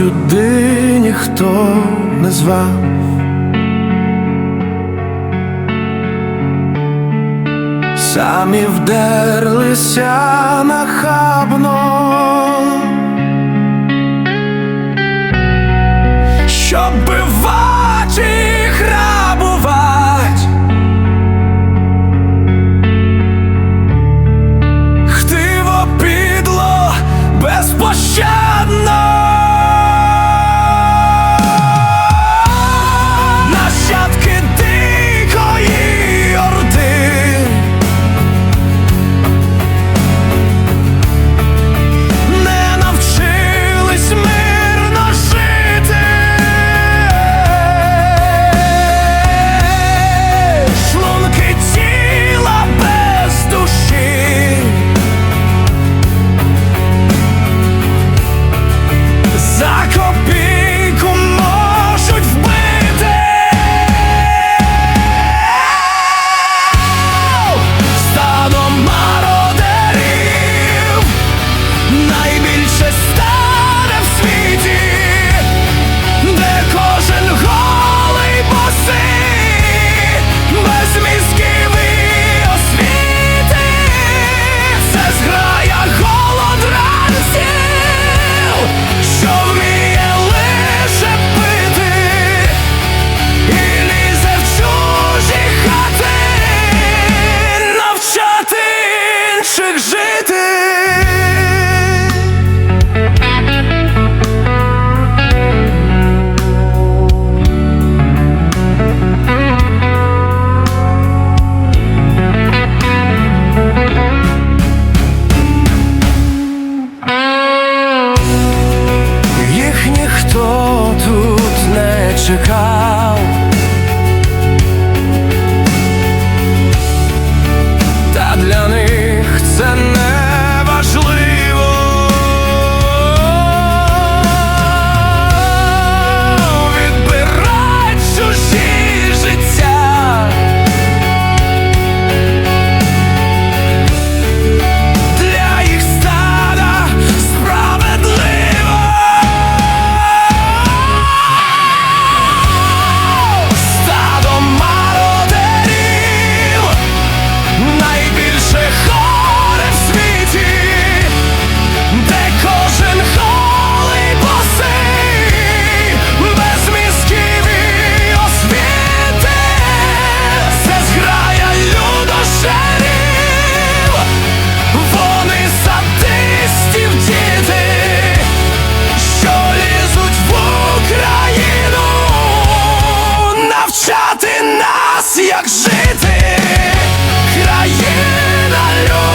сюди ніхто не звав. Самі вдерлися нахабно, тут не як жити, країна людей.